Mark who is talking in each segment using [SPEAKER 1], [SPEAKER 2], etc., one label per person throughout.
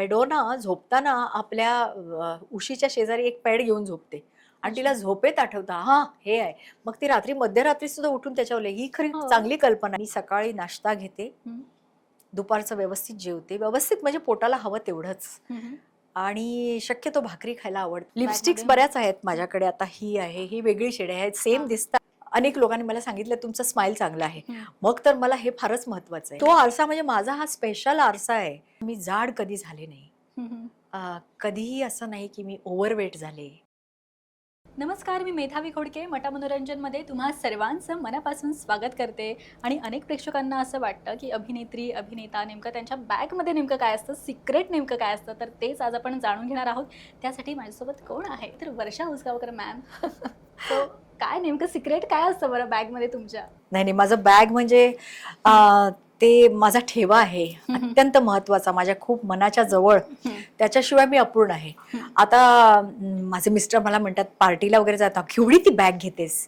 [SPEAKER 1] Madonna झोपताना आपल्या उशीच्या शेजारी एक पॅड घेऊन झोपते आणि तिला झोपेत आठवतं हा हे आहे मग ती रात्री मध्यरात्री सुद्धा उठून त्याच्यावर ही खरी
[SPEAKER 2] हो.
[SPEAKER 1] चांगली कल्पना. मी सकाळी नाश्ता घेते. दुपारचं व्यवस्थित जेवते व्यवस्थित म्हणजे पोटाला हवं तेवढंच. आणि शक्यतो भाकरी खायला आवडते? लिपस्टिक्स बऱ्याच आहेत माझ्याकडे आता ही आहे ही वेगळी शेड आहे सेम. दिसतात अनेक लोकांनी मला सांगितलं तुमचं स्माइल चांगलं आहे. मग तर मला हे फारच महत्वाचं आहे. तो आरसा म्हणजे माझा हा स्पेशल आरसा आहे. मी जाड कधी झाले नाही. कधीही असं नाही की मी ओव्हरवेट झाले.
[SPEAKER 2] नमस्कार मी मेधावी खोडके मटा मनोरंजनमध्ये तुम्हा सर्वांचं मनापासून स्वागत करते. आणि अनेक प्रेक्षकांना असं वाटतं की अभिनेत्री अभिनेता नेमकं त्यांच्या बॅगमध्ये नेमकं काय असतं सिक्रेट नेमकं काय असतं तर तेच आज आपण जाणून घेणार आहोत. त्यासाठी माझ्यासोबत कोण आहे? तर वर्षा उसगावकर मॅम काय नेमकं सिक्रेट काय असतं बरं बॅगमध्ये तुमच्या?
[SPEAKER 1] नाही नाही माझं बॅग म्हणजे ते माझा ठेवा आहे. अत्यंत महत्त्वाचा माझ्या खूप मनाच्या जवळ त्याच्याशिवाय मी अपूर्ण आहे. आता माझे मिस्टर मला म्हणतात पार्टीला वगैरे जाता केवढी ती बॅग घेतेस.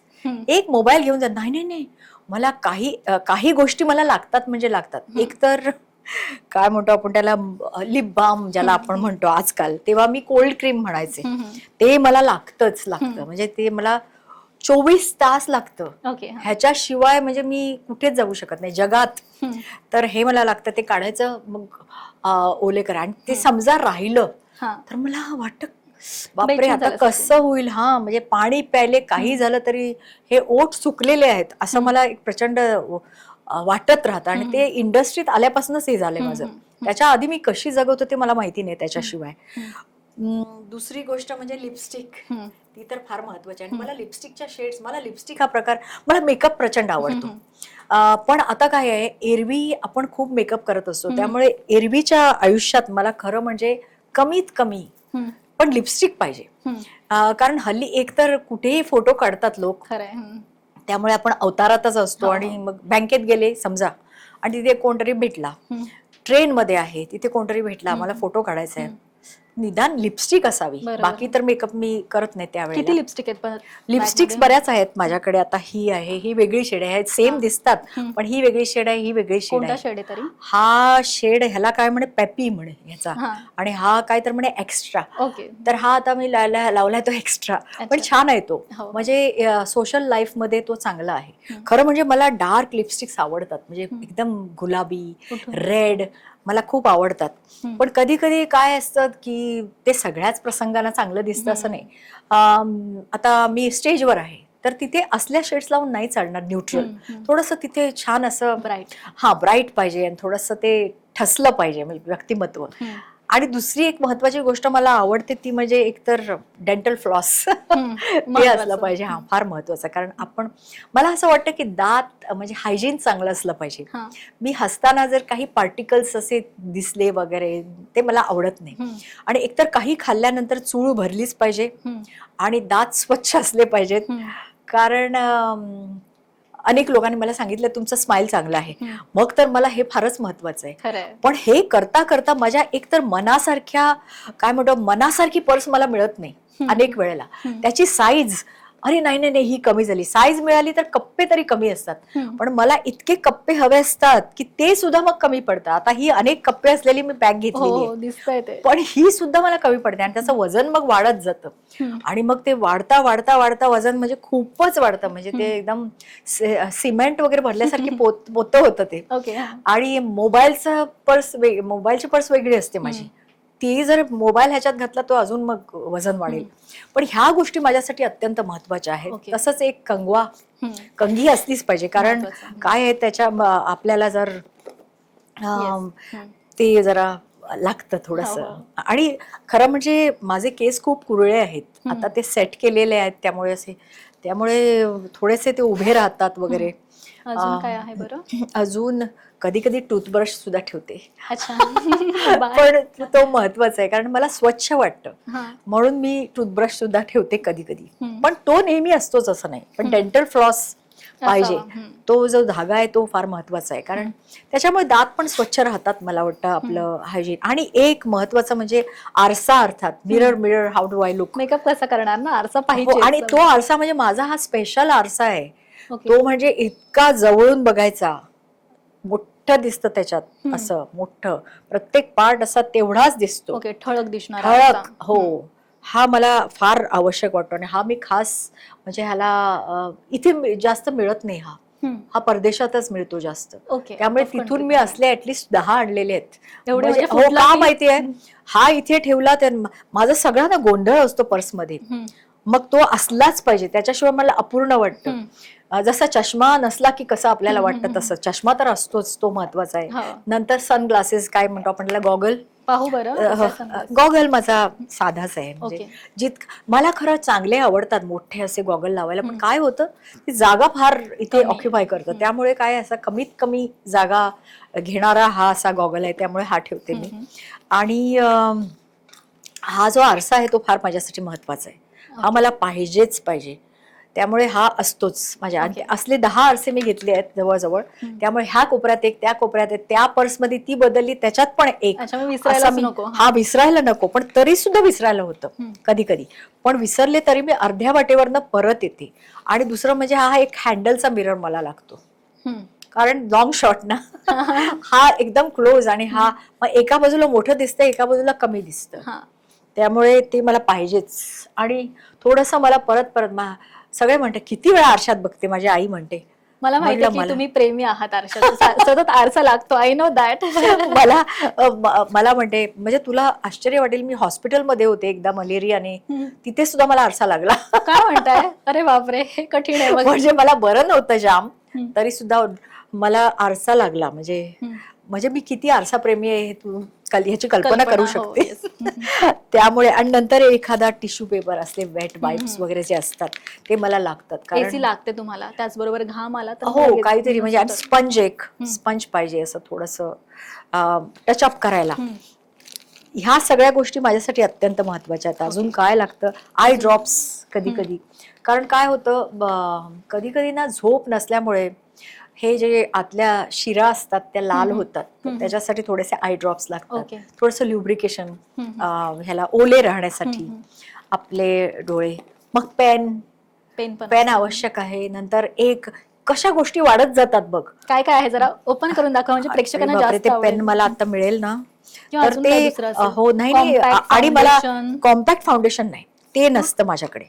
[SPEAKER 1] एक मोबाईल घेऊन जा नाही नाही नाही मला काही काही गोष्टी मला लागतात म्हणजे लागतात. एक तर काय म्हणतो आपण त्याला लिप बाम ज्याला आपण. म्हणतो आजकाल तेव्हा मी कोल्ड क्रीम म्हणायचे. ते मला लागतच लागतं. म्हणजे ते मला चोवीस तास लागतं
[SPEAKER 2] ओके हा.
[SPEAKER 1] ह्याच्याशिवाय म्हणजे मी कुठेच जाऊ शकत नाही जगात
[SPEAKER 2] हम्म.
[SPEAKER 1] तर हे मला लागतं ते काढायचं मग अ, ओले करा आणि ते. समजा राहिलं
[SPEAKER 2] हा.
[SPEAKER 1] तर मला वाटतं बापरे
[SPEAKER 2] बेचैन
[SPEAKER 1] आता. कसं होईल हा म्हणजे पाणी प्यायले काही. झालं तरी हे ओठ सुकलेले आहेत असं. मला एक प्रचंड अ, वाटत राहतं आणि. ते इंडस्ट्रीत आल्यापासूनच हे झालंय. माझं
[SPEAKER 2] हम्म.
[SPEAKER 1] त्याच्या आधी मी कशी जगवतो ते मला माहिती नाही त्याच्याशिवाय
[SPEAKER 2] हम्म.
[SPEAKER 1] दुसरी गोष्ट म्हणजे लिपस्टिक. ती तर फार महत्वाची आहे आणि. मला लिपस्टिकच्या शेड्स मला लिपस्टिक हा प्रकार मला मेकअप प्रचंड आवडतो पण आता काय आहे एरवी आपण खूप मेकअप करत असतो. त्यामुळे एरवीच्या आयुष्यात मला खरं म्हणजे कमीत कमी. पण लिपस्टिक पाहिजे कारण हल्ली एकतर कुठेही फोटो काढतात लोक. त्यामुळे आपण अवतारातच असतो
[SPEAKER 2] हो.
[SPEAKER 1] आणि मग बँकेत गेले समजा आणि तिथे कोणतरी भेटला
[SPEAKER 2] हम्म.
[SPEAKER 1] ट्रेन मध्ये आहे तिथे कोणतरी भेटला मला. फोटो काढायचा आहे. निदान लिपस्टिक असावी
[SPEAKER 2] बरोबर.
[SPEAKER 1] बाकी तर मेकअप मी करत नाही
[SPEAKER 2] किती लिपस्टिक आहेत पण
[SPEAKER 1] लिपस्टिक्स
[SPEAKER 2] bag मध्ये?
[SPEAKER 1] बऱ्याच आहेत माझ्याकडे आता ही आहे ही वेगळी शेड आहे सेम. दिसतात
[SPEAKER 2] हम्म.
[SPEAKER 1] पण ही वेगळी शेड आहे ही वेगळी शेड
[SPEAKER 2] कोणता
[SPEAKER 1] आहे
[SPEAKER 2] शेड आहे तरी
[SPEAKER 1] हा शेड ह्याला काय म्हणे पेपी म्हणे ह्याचा
[SPEAKER 2] हा
[SPEAKER 1] आणि हा काय तर म्हणे एक्स्ट्रा
[SPEAKER 2] ओके
[SPEAKER 1] तर हा आता मी लावला- लावलाय तो एक्स्ट्रा पण
[SPEAKER 2] अच्छा.
[SPEAKER 1] छान आहे तो
[SPEAKER 2] हो.
[SPEAKER 1] म्हणजे सोशल लाईफमध्ये तो चांगला आहे
[SPEAKER 2] हम्म.
[SPEAKER 1] खरं म्हणजे मला डार्क लिपस्टिक्स आवडतात म्हणजे
[SPEAKER 2] हम्म.
[SPEAKER 1] एकदम गुलाबी
[SPEAKER 2] कुठून?
[SPEAKER 1] रेड मला खूप आवडतात. पण कधी कधी काय असतं की ते सगळ्याच प्रसंगांना चांगलं दिसतं असं. नाही आता मी स्टेजवर आहे तर तिथे असल्या शेड्स लावून नाही चालणार न्यूट्रल. थोडस तिथे छान असं
[SPEAKER 2] ब्राईट
[SPEAKER 1] हा ब्राईट पाहिजे आणि थोडंसं ते ठसलं पाहिजे म्हणजे व्यक्तिमत्व. आणि दुसरी एक महत्वाची गोष्ट मला आवडते ती म्हणजे एकतर डेंटल फ्लॉस. ते असलं. पाहिजे हा फार महत्वाचं कारण आपण मला असं वाटतं की दात म्हणजे हायजीन चांगलं असलं पाहिजे
[SPEAKER 2] हा.
[SPEAKER 1] मी हसताना जर काही पार्टिकल्स असे दिसले वगैरे ते मला आवडत नाही. आणि एकतर काही खाल्ल्यानंतर चूळ भरलीच पाहिजे. आणि दात स्वच्छ असले पाहिजेत. कारण अनेक लोकांनी मला सांगितलं तुमचं स्माइल चांगलं आहे. मग तर मला हे फारच महत्वाचं आहे पण हे करता करता माझ्या एकतर मनासारख्या काय म्हणतो मनासारखी पर्स मला मिळत नाही. अनेक वेळेला. त्याची साईज अरे नाही नाही नाही ही कमी झाली साईज मिळाली तर कप्पे तरी कमी असतात. पण मला इतके कप्पे हवे असतात की ते सुद्धा मग कमी पडतात आता ही अनेक कप्पे असलेली मी बॅग घेतलेली
[SPEAKER 2] हो ते
[SPEAKER 1] पण ही सुद्धा मला कमी पडते आणि त्याचं वजन मग वाढत जातं. आणि मग ते वाढता वाढता वाढता वजन म्हणजे खूपच वाढतं म्हणजे ते. एकदम सिमेंट वगैरे भरल्यासारखी पोत पोतं होतं ते
[SPEAKER 2] हा.
[SPEAKER 1] आणि मोबाईलचा पर्स मोबाईलची पर्स वेगळी असते माझी. ती जर मोबाईल ह्याच्यात घातला तो अजून मग वजन वाढेल पण ह्या गोष्टी माझ्यासाठी अत्यंत महत्त्वाच्या आहेत. तसंच एक कंगवा. कंघी असलीच पाहिजे कारण. काय आहे त्याच्या आपल्याला जर. ते जरा लागतं थोडस
[SPEAKER 2] हो, हो.
[SPEAKER 1] आणि खरं म्हणजे माझे केस खूप कुरळे आहेत. आता ते सेट केलेले आहेत त्यामुळे असे त्यामुळे थोडेसे ते उभे राहतात वगैरे
[SPEAKER 2] अजून काय आहे बरं?
[SPEAKER 1] अजून कधी कधी टूथब्रश सुद्धा ठेवते.
[SPEAKER 2] अच्छा.
[SPEAKER 1] पण तो महत्त्वाचा आहे कारण मला स्वच्छ वाटतं. म्हणून मी टूथब्रश सुद्धा ठेवते कधी कधी. पण तो नेहमी असतोच असं नाही. पण. डेंटल फ्लॉस पाहिजे. तो जो धागा आहे तो फार महत्त्वाचा आहे. कारण त्याच्यामुळे दात पण स्वच्छ राहतात मला वाटतं आपलं हायजीन आणि एक महत्वाचं म्हणजे आरसा अर्थात mirror mirror how do I look
[SPEAKER 2] makeup कसा करणार ना? आरसा पाहिजे
[SPEAKER 1] हो, आणि तो आरसा म्हणजे माझा हा स्पेशल आरसा आहे. तो म्हणजे इतका जवळून बघायचा. मोठा दिसतं त्याच्यात. असं मोठं. प्रत्येक पार्ट असा तेवढाच दिसतो.
[SPEAKER 2] ठळक दिसणार
[SPEAKER 1] ठळक हो. हा मला फार आवश्यक वाटतो आणि हा मी खास म्हणजे ह्याला इथे जास्त मिळत नाही हा. हा परदेशातच मिळतो जास्त.
[SPEAKER 2] ओके
[SPEAKER 1] त्यामुळे तिथून मी असले ऍटलिस्ट दहा आणलेले आहेत.
[SPEAKER 2] एवढे
[SPEAKER 1] म्हणजे
[SPEAKER 2] म्हणजे
[SPEAKER 1] हो का माहितीये? हा इथे ठेवला तर माझा सगळा ना गोंधळ असतो पर्समध्ये. मग तो असलाच पाहिजे. त्याच्याशिवाय मला अपूर्ण वाटतं. जसा चष्मा नसला की कसं आपल्याला वाटतं तसं. चष्मा तर असतोच तो महत्त्वाचा आहे. नंतर सनग्लासेस काय म्हणतो आपण त्याला? गॉगल
[SPEAKER 2] पाहू बरं?
[SPEAKER 1] गॉगल माझा साधाच आहे. म्हणजे जित मला खरं चांगले आवडतात मोठे असे गॉगल लावायला. पण. काय होतं? ती जागा फार इथे. ऑक्युपाय करतं. त्यामुळे काय असा कमीत कमी जागा घेणारा हा असा गॉगल आहे. त्यामुळे हा ठेवते मी. आणि हा जो आरसा आहे तो फार माझ्यासाठी महत्त्वाचा आहे. हा मला पाहिजेच पाहिजे. त्यामुळे हा असतोच माझ्या.
[SPEAKER 2] ओके.
[SPEAKER 1] असले दहा आरसे मी घेतले आहेत जवळजवळ. त्यामुळे ह्या कोपऱ्यात एक त्या कोपऱ्यात एक त्या पर्समध्ये ती बदलली त्याच्यात पण एक. मी-
[SPEAKER 2] नको
[SPEAKER 1] हा. विसरायला नको पण तरी सुद्धा विसरायला होतं. कधी कधी पण विसरले तरी मी अर्ध्या वाटेवरनं परत येते. आणि दुसरं म्हणजे हा एक हँडलचा मिरर मला लागतो. कारण लॉंग शॉट ना. हा एकदम क्लोज आणि हा एका बाजूला मोठं दिसतं एका बाजूला कमी दिसतं. त्यामुळे ते मला पाहिजेच. आणि थोडंसं मला परत परत मा- सगळे म्हणते किती वेळा आरशात बघते माझी आई म्हणते.
[SPEAKER 2] मला माहिती की तुम्ही प्रेमी आहात आरशाचा सा- सतत आरसा लागतो. आय नो दॅट
[SPEAKER 1] मला मला म्हणते म्हणजे तुला आश्चर्य वाटेल मी हॉस्पिटलमध्ये होते एकदा मलेरियाने. तिथे सुद्धा मला आरसा लागला.
[SPEAKER 2] काय म्हणताय? अरे बापरे हे कठीण आहे.
[SPEAKER 1] म्हणजे मला बरं नव्हतं जाम. तरी सुद्धा मला आरसा लागला म्हणजे. म्हणजे मी किती आरसा प्रेमी आहे हे तू कल- ह्याची कल्पना करू
[SPEAKER 2] हो,
[SPEAKER 1] शकते. त्यामुळे आणि नंतर एखादा टिश्यू पेपर असले वेट वाईप्स. वगैरे जे असतात ते मला लागतात कारण
[SPEAKER 2] लागते तुम्हाला त्याचबरोबर घाम आला तर
[SPEAKER 1] हो काहीतरी म्हणजे. स्पंज एक. स्पंज पाहिजे असं थोडस टचअप करायला. ह्या सगळ्या गोष्टी माझ्यासाठी अत्यंत महत्त्वाच्या आहेत अजून काय लागतं आय ड्रॉप्स कधी कधी कारण काय होतं कधी कधी ना झोप नसल्यामुळे हे जे आतल्या शिरा असतात त्या लाल. होतात. त्याच्यासाठी थोडेसे आय ड्रॉप्स लागतात थोडंसं ल्युब्रिकेशन. ह्याला ओले राहण्यासाठी. आपले डोळे मग पेन
[SPEAKER 2] पेन
[SPEAKER 1] पेन आवश्यक आहे नंतर एक कशा गोष्टी वाढत जातात बघ
[SPEAKER 2] काय काय आहे जरा ओपन करून दाखवा म्हणजे प्रेक्षकांना
[SPEAKER 1] ते. पेन मला आता मिळेल ना तर ते? हो नाही आणि मला. कॉम्पॅक्ट फाउंडेशन नाही ते नसतं माझ्याकडे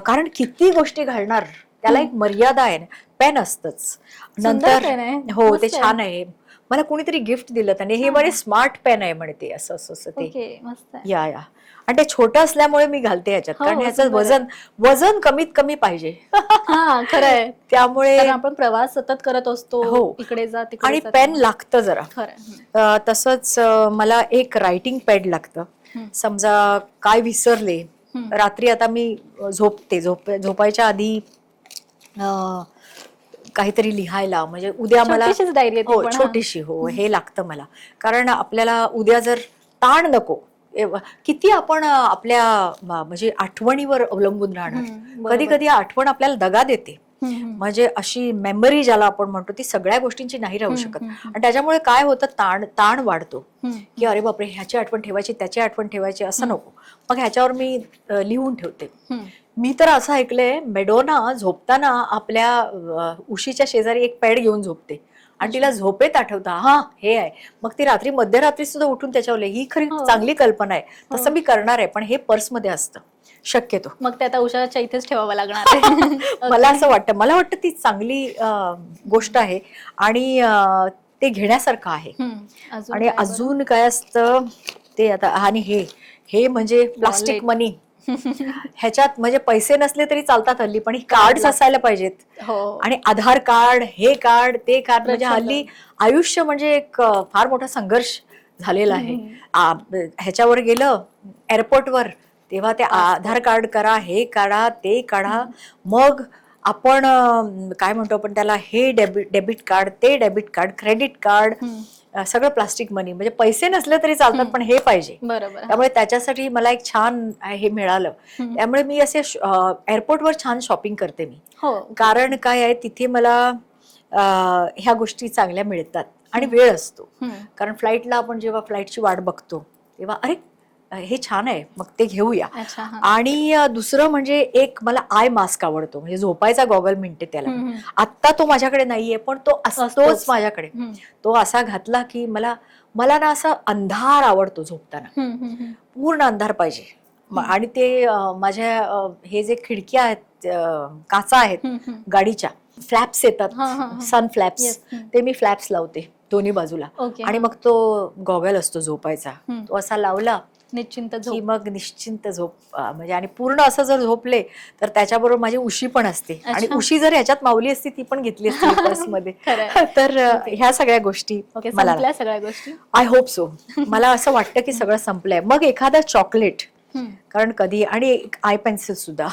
[SPEAKER 1] कारण किती गोष्टी घालणार त्याला एक मर्यादा आहे पेन असतच नंतर. हो ते. छान आहे मला कोणीतरी गिफ्ट दिलं त्याने हे. म्हणे स्मार्ट पेन आहे म्हणे ते असं असं असं ते या या आणि ते छोटं असल्यामुळे मी घालते ह्याच्यात
[SPEAKER 2] हो,
[SPEAKER 1] कारण ह्याचं
[SPEAKER 2] आहे.
[SPEAKER 1] वजन वजन कमीत कमी पाहिजे
[SPEAKER 2] हा खरं आहे
[SPEAKER 1] त्यामुळे
[SPEAKER 2] आपण प्रवास सतत करत असतो
[SPEAKER 1] हो.
[SPEAKER 2] इकडे जा तिकडे
[SPEAKER 1] आणि पेन. लागतं जरा तसंच मला एक रायटिंग पॅड लागतं. समजा काय विसरले. रात्री आता मी झोपते झोप झोपायच्या आधी अ, काहीतरी लिहायला म्हणजे उद्या मला
[SPEAKER 2] छोटीशीच डायरी आहे ती
[SPEAKER 1] हो
[SPEAKER 2] पण, हा.
[SPEAKER 1] छोटीशी हो हे लागतं मला कारण आपल्याला उद्या जर ताण नको एव- किती आपण अ, आपल्या म- म्हणजे आठवणीवर अवलंबून राहणार
[SPEAKER 2] बरोबर.
[SPEAKER 1] कधी कधी आठवण आपल्याला दगा देते. म्हणजे अशी मेमरी ज्याला आपण म्हणतो ती सगळ्या गोष्टींची नाही राहू
[SPEAKER 2] हम्म,
[SPEAKER 1] शकत
[SPEAKER 2] हम्म, हम्म.
[SPEAKER 1] आणि त्याच्यामुळे काय होतं ताण ताण वाढतो. की अरे बापरे ह्याची आठवण ठेवायची त्याची आठवण ठेवायची असं नको मग ह्याच्यावर मी अ, लिहून ठेवते. मी तर असं ऐकलंय मेडोना झोपताना आपल्या उशीच्या शेजारी एक पॅड घेऊन झोपते. आणि तिला झोपेत आठवता हा हे आहे. मग ती रात्री मध्यरात्री सुद्धा उठून त्याच्यावर ही खरी
[SPEAKER 2] हो.
[SPEAKER 1] चांगली कल्पना आहे.
[SPEAKER 2] हो.
[SPEAKER 1] तसं मी करणार आहे पण हे पर्समध्ये असतं. शक्यतो.
[SPEAKER 2] मग ते आता उषाच्या इथेच ठेवावं लागणार आहे.
[SPEAKER 1] मला असं वाटतं मला वाटतं ती चांगली गोष्ट आहे. आणि ते घेण्यासारखं आहे. आणि? अजून काय असतं ते आता आणि हे हे म्हणजे प्लास्टिक. मनी ह्याच्यात म्हणजे पैसे नसले तरी चालतात हल्ली पण कार्ड. असायला पाहिजेत.
[SPEAKER 2] हो.
[SPEAKER 1] आणि आधार कार्ड हे कार्ड ते कार्ड म्हणजे. हल्ली आयुष्य म्हणजे एक फार मोठा संघर्ष झालेला आहे. ह्याच्यावर गेलं एअरपोर्टवर तेव्हा ते आधार कार्ड करा हे काढा ते काढा. मग आपण काय म्हणतो आपण त्याला हे डेबिट डेबिट कार्ड ते डेबिट कार्ड क्रेडिट कार्ड सगळं प्लास्टिक मनी म्हणजे पैसे नसले तरी चालतात. पण हे पाहिजे.
[SPEAKER 2] बरोबर.
[SPEAKER 1] त्यामुळे त्याच्यासाठी मला एक छान हे मिळालं. त्यामुळे मी असे एअरपोर्टवर छान शॉपिंग करते मी.
[SPEAKER 2] हो.
[SPEAKER 1] कारण काय आहे तिथे मला ह्या गोष्टी चांगल्या मिळतात आणि वेळ असतो. कारण फ्लाईटला आपण जेव्हा फ्लाईटची वाट बघतो तेव्हा अरे हे छान आहे मग ते घेऊया. आणि दुसरं म्हणजे एक मला आय मास्क आवडतो म्हणजे झोपायचा गॉगल म्हणते त्याला. आत्ता तो माझ्याकडे नाहीये पण तो असतोच. माझ्याकडे तो असा घातला की मला मला ना असा अंधार आवडतो झोपताना. पूर्ण अंधार पाहिजे. आणि ते माझ्या हे जे खिडक्या आहेत काचा आहेत. गाडीच्या फ्लॅप्स येतात. Sun flaps. ते मी फ्लॅप्स लावते दोन्ही बाजूला आणि. मग तो गॉगल असतो झोपायचा. तो असा लावला
[SPEAKER 2] निश्चिंत
[SPEAKER 1] की
[SPEAKER 2] झोप
[SPEAKER 1] मग निश्चिंत झोप अ, म्हणजे आणि पूर्ण असं जर झोपले तर त्याच्याबरोबर माझी उशी पण असते आणि
[SPEAKER 2] अच्छा.
[SPEAKER 1] उशी जर ह्याच्यात मावली असती ती पण घेतली असती
[SPEAKER 2] खरंय.
[SPEAKER 1] तर अ,
[SPEAKER 2] Okay.
[SPEAKER 1] ह्या सगळ्या गोष्टी
[SPEAKER 2] ओके
[SPEAKER 1] मला
[SPEAKER 2] संपल्या सगळ्या गोष्टी
[SPEAKER 1] आय होप सो मला असं वाटतं की सगळं संपलंय मग एखादा चॉकलेट. कारण कधी आणि एक आय पेन्सिल सुद्धा.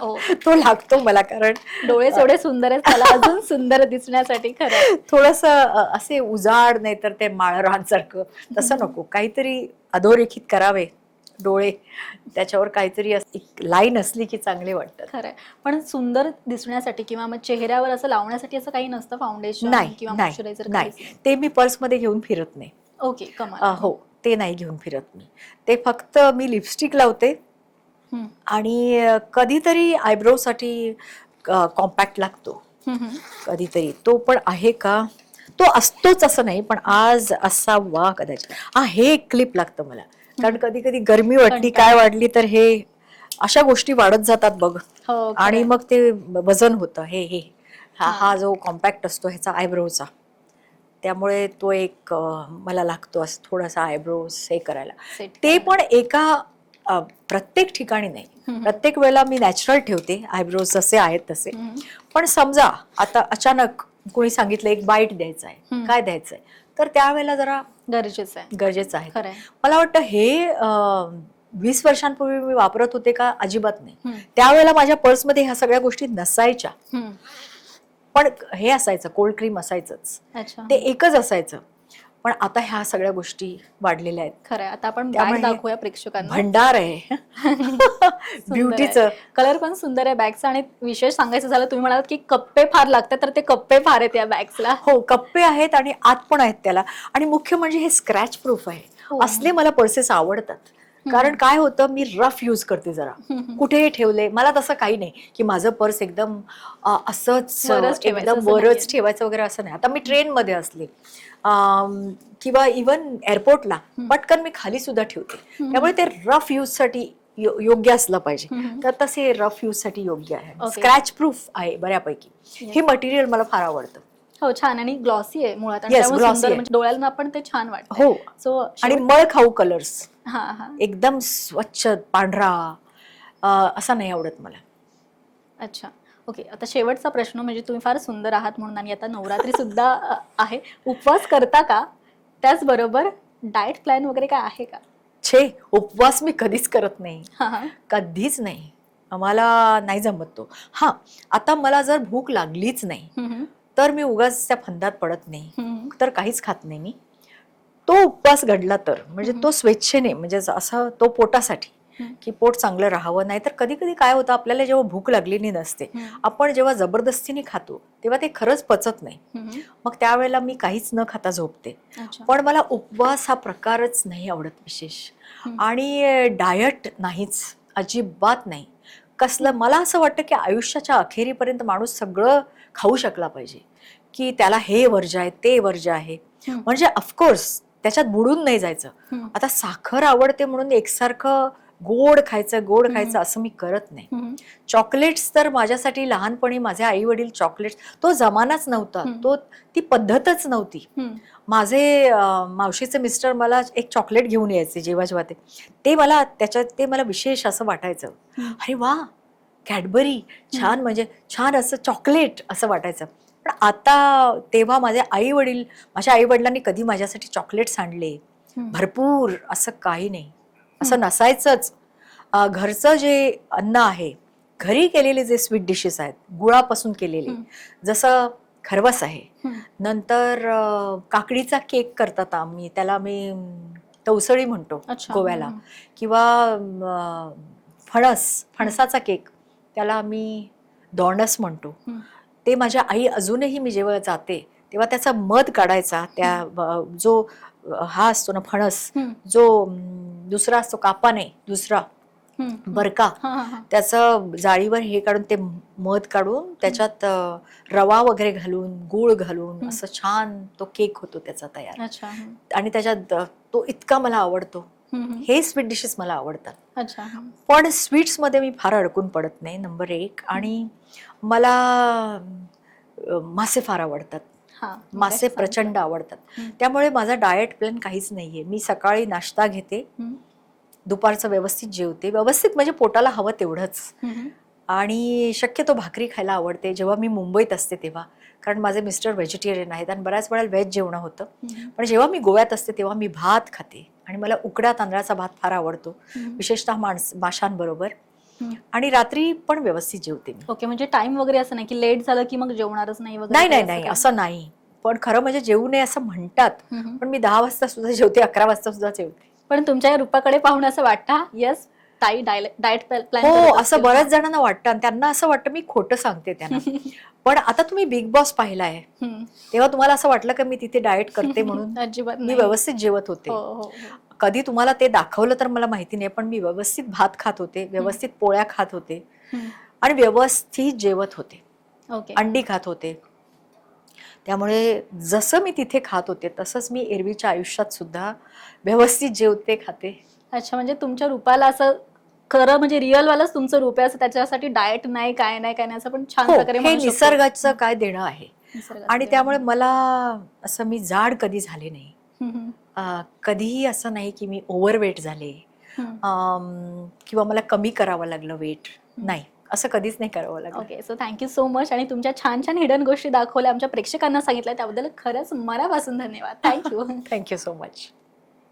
[SPEAKER 2] ओ.
[SPEAKER 1] तो लागतो मला कारण
[SPEAKER 2] डोळे एवढे सुंदर आहेत त्याला अजून सुंदर दिसण्यासाठी खरं.
[SPEAKER 1] थोडस असे उजाड नाही तर ते माळरांसारखं. तसं नको. काहीतरी अधोरेखित करावे डोळे. त्याच्यावर काहीतरी एक लाईन असली की चांगले वाटतात.
[SPEAKER 2] खरंय पण सुंदर दिसण्यासाठी किंवा मग चेहऱ्यावर असं लावण्यासाठी असं काही नसतं फाउंडेशन
[SPEAKER 1] नाही
[SPEAKER 2] किंवा
[SPEAKER 1] नाही
[SPEAKER 2] मॉइश्चरायझर
[SPEAKER 1] नाही. ते मी पर्समध्ये घेऊन फिरत नाही.
[SPEAKER 2] ओके कमाल.
[SPEAKER 1] हो. ते नाही घेऊन फिरत मी. ते फक्त मी लिपस्टिक लावते. आणि कधीतरी आयब्रोसाठी कॉम्पॅक्ट लागतो. कधीतरी. तो पण आहे का? तो असतोच असं नाही पण आज असा वा कदाचित. हा हे एक क्लिप लागतं मला. कारण कधी कधी गरमी वाटली. काय वाढली तर हे अशा गोष्टी वाढत जातात बघ.
[SPEAKER 2] हो
[SPEAKER 1] आणि. मग ते वजन होतं. हे हे. हा
[SPEAKER 2] हा.
[SPEAKER 1] हा जो कॉम्पॅक्ट असतो ह्याचा आयब्रोचा त्यामुळे तो एक मला लागतो असं थोडासा आयब्रोज हे करायला ते. पण एका प्रत्येक ठिकाणी नाही. प्रत्येक वेळेला मी नॅचरल ठेवते आयब्रोज जसे आहेत तसे. पण समजा आता अचानक कोणी सांगितलं एक बाईट द्यायचा आहे. काय द्यायचंय तर त्यावेळेला जरा
[SPEAKER 2] गरजेचं आहे
[SPEAKER 1] गरजेचं आहे मला वाटतं हे वीस वर्षांपूर्वी मी वापरत होते का अजिबात नाही. त्यावेळेला माझ्या पर्समध्ये ह्या सगळ्या गोष्टी नसायच्या. पण हे असायचं कोल्ड क्रीम असायचंच. ते एकच असायचं. पण आता ह्या सगळ्या गोष्टी वाढलेल्या आहेत.
[SPEAKER 2] खरंय. आता आपण बॅग दाखवूया प्रेक्षकांना.
[SPEAKER 1] भंडार आहे. ब्युटीचं
[SPEAKER 2] कलर पण सुंदर आहे बॅगचा आणि विशेष सांगायचं झालं तुम्ही म्हणालात की कप्पे फार लागतात तर ते कप्पे फार आहेत या बॅग्सला
[SPEAKER 1] हो कप्पे आहेत आणि आत पण आहेत त्याला. आणि मुख्य म्हणजे हे स्क्रॅच प्रूफ आहे.
[SPEAKER 2] हो.
[SPEAKER 1] असले मला पर्सेस आवडतात. कारण काय होतं मी रफ यूज करते जरा. कुठेही ठेवले मला तसं काही नाही की माझं पर्स एकदम असंच एकदम वरच. ठेवायचं वगैरे असं नाही. आता मी ट्रेनमध्ये असले किंवा इवन एअरपोर्टला पटकन मी खाली सुद्धा ठेवते. त्यामुळे ते रफ यूजसाठी योग्य असलं पाहिजे. तर तसे रफ यूजसाठी योग्य आहे. स्क्रॅच प्रूफ आहे बऱ्यापैकी. हे मटेरियल मला फार आवडतं.
[SPEAKER 2] हो छान. आणि ग्लॉसी आहे मुळात. म्हणजे डोळ्यांना पण ते छान वाटतं.
[SPEAKER 1] हो.
[SPEAKER 2] सो
[SPEAKER 1] आणि मळ खाऊ कलर्स एकदम स्वच्छ पांढरा असा नाही आवडत मला.
[SPEAKER 2] अच्छा. ओके आता शेवटचा प्रश्न म्हणजे तुम्ही फार सुंदर आहात म्हणून आणि आता नवरात्री सुद्धा आहे. उपवास करता का? त्याचबरोबर डाएट प्लॅन वगैरे काय आहे का?
[SPEAKER 1] छे उपवास मी कधीच करत नाही. कधीच नाही. आम्हाला नाही जमत तो. हा आता मला जर भूक लागलीच नाही तर मी उगाच त्या फंदात पडत नाही. तर काहीच खात नाही मी. तो उपवास घडला तर म्हणजे तो स्वेच्छेने म्हणजे असं तो पोटासाठी. की पोट चांगलं राहावं नाही तर कधी कधी काय होतं आपल्याला जेव्हा भूक लागलेली नसते. आपण जेव्हा जबरदस्तीने खातो तेव्हा ते खरंच पचत नाही. मग त्यावेळेला मी काहीच न खाता झोपते पण मला उपवास हा प्रकारच नाही आवडत विशेष. आणि डायट नाहीच अजिबात नाही कसलं मला असं वाटतं की आयुष्याच्या अखेरीपर्यंत माणूस सगळं खाऊ शकला पाहिजे की त्याला हे वर्ज आहे ते वर्ज आहे. म्हणजे ऑफकोर्स त्याच्यात बुडून नाही जायचं. आता साखर आवडते म्हणून एकसारखं गोड खायचं गोड. खायचं असं मी करत नाही. चॉकलेट्स तर माझ्यासाठी लहानपणी माझे आई वडील चॉकलेट्स तो जमानाच नव्हता. तो ती पद्धतच नव्हती. माझे मावशीचे मिस्टर मला एक चॉकलेट घेऊन यायचे जेव्हा जेव्हा ते ते मला त्याच्यात ते मला विशेष असं वाटायचं. अरे वा कॅडबरी छान म्हणजे छान असं चॉकलेट असं वाटायचं पण आता तेव्हा माझे आई वडील माझ्या आई वडिलांनी कधी माझ्यासाठी चॉकलेट्स आणले
[SPEAKER 2] हम्म.
[SPEAKER 1] भरपूर असं काही नाही असं नसायचंच घरचं जे अन्न आहे घरी केलेले जे स्वीट डिशेस आहेत गुळापासून केलेले. जसं खरवस आहे. नंतर काकडीचा केक करतात आम्ही त्याला मी तवसळी म्हणतो गोव्याला. किंवा फणस फणसाचा केक त्याला आम्ही दोंडस म्हणतो. ते माझ्या आई अजूनही मी जेव्हा जाते तेव्हा त्याचा मध काढायचा त्या जो हा असतो ना फणस. जो दुसरा असतो कापा नाही दुसरा. बरका. त्याचं जाळीवर हे काढून ते मध काढून त्याच्यात रवा वगैरे घालून गूळ घालून. असं छान तो केक होतो त्याचा तयार. आणि त्याच्यात तो इतका मला आवडतो. हे स्वीट डिशेस मला आवडतात. पण स्वीट्समध्ये मी फार अडकून पडत नाही नंबर एक आणि मला मासे फार आवडतात
[SPEAKER 2] हा
[SPEAKER 1] मासे. प्रचंड आवडतात. त्यामुळे माझा डाएट प्लॅन काहीच नाहीये मी सकाळी नाश्ता घेते. दुपारचं व्यवस्थित जेवते व्यवस्थित म्हणजे पोटाला हवं तेवढंच. आणि शक्यतो भाकरी खायला आवडते जेव्हा मी मुंबईत असते तेव्हा कारण माझे मिस्टर व्हेजिटेरियन आहेत आणि बऱ्याच वेळा व्हेज जेवण होतं. पण जेव्हा मी गोव्यात असते तेव्हा मी भात खाते आणि मला उकड्या तांदळाचा भात फार आवडतो. विशेषतः माणस माशांबरोबर. आणि रात्री पण व्यवस्थित जेवते मी.
[SPEAKER 2] ओके म्हणजे टाइम वगैरे असं नाही की लेट झालं की मग जेवणारच नाही वगैरे
[SPEAKER 1] नाही नाही नाही? असं नाही. पण खरं म्हणजे जेवू नये असं म्हणतात. पण मी दहा वाजता सुद्धा जेवते अकरा वाजता सुद्धा जेवते.
[SPEAKER 2] पण तुमच्या या रूपाकडे पाहून असं वाटतं येस ताई डाएट प्लॅन
[SPEAKER 1] हो असं बऱ्याच जणांना वाटतं आणि त्यांना असं वाटतं मी खोटं सांगते त्यांना. पण आता तुम्ही बिग बॉस पाहिलाय. तेव्हा तुम्हाला असं वाटलं का मी तिथे डाएट करते म्हणून? मी. व्यवस्थित जेवत होते.
[SPEAKER 2] हो हो हो.
[SPEAKER 1] कधी तुम्हाला ते दाखवलं तर मला माहिती नाही पण मी व्यवस्थित भात खात होते व्यवस्थित पोळ्या खात होते. आणि व्यवस्थित जेवत होते.
[SPEAKER 2] ओके.
[SPEAKER 1] अंडी खात होते. त्यामुळे जसं मी तिथे खात होते तसंच मी एरवीच्या आयुष्यात सुद्धा व्यवस्थित जेवते खाते.
[SPEAKER 2] अच्छा म्हणजे तुमच्या रूपाला असं खरं म्हणजे रिअल वालाच तुमचं रूप आहे असं त्याच्यासाठी डाएट नाही काय नाही काय नाही असं पण छान
[SPEAKER 1] हो
[SPEAKER 2] प्रकारे
[SPEAKER 1] हे. निसर्गाचं काय देणं आहे. आणि. त्यामुळे मला असं मी जाड कधी झाले नाही. कधीही असं नाही की मी ओव्हरवेट झाले. किंवा मला कमी करावं लागलं वेट नाही. असं कधीच नाही करावं लागलं.
[SPEAKER 2] Okay so thank you so much आणि तुमच्या छान छान हिडन गोष्टी दाखवल्या. आमच्या प्रेक्षकांना सांगितल्या त्याबद्दल खरंच मनापासून धन्यवाद. Thank you
[SPEAKER 1] thank you so much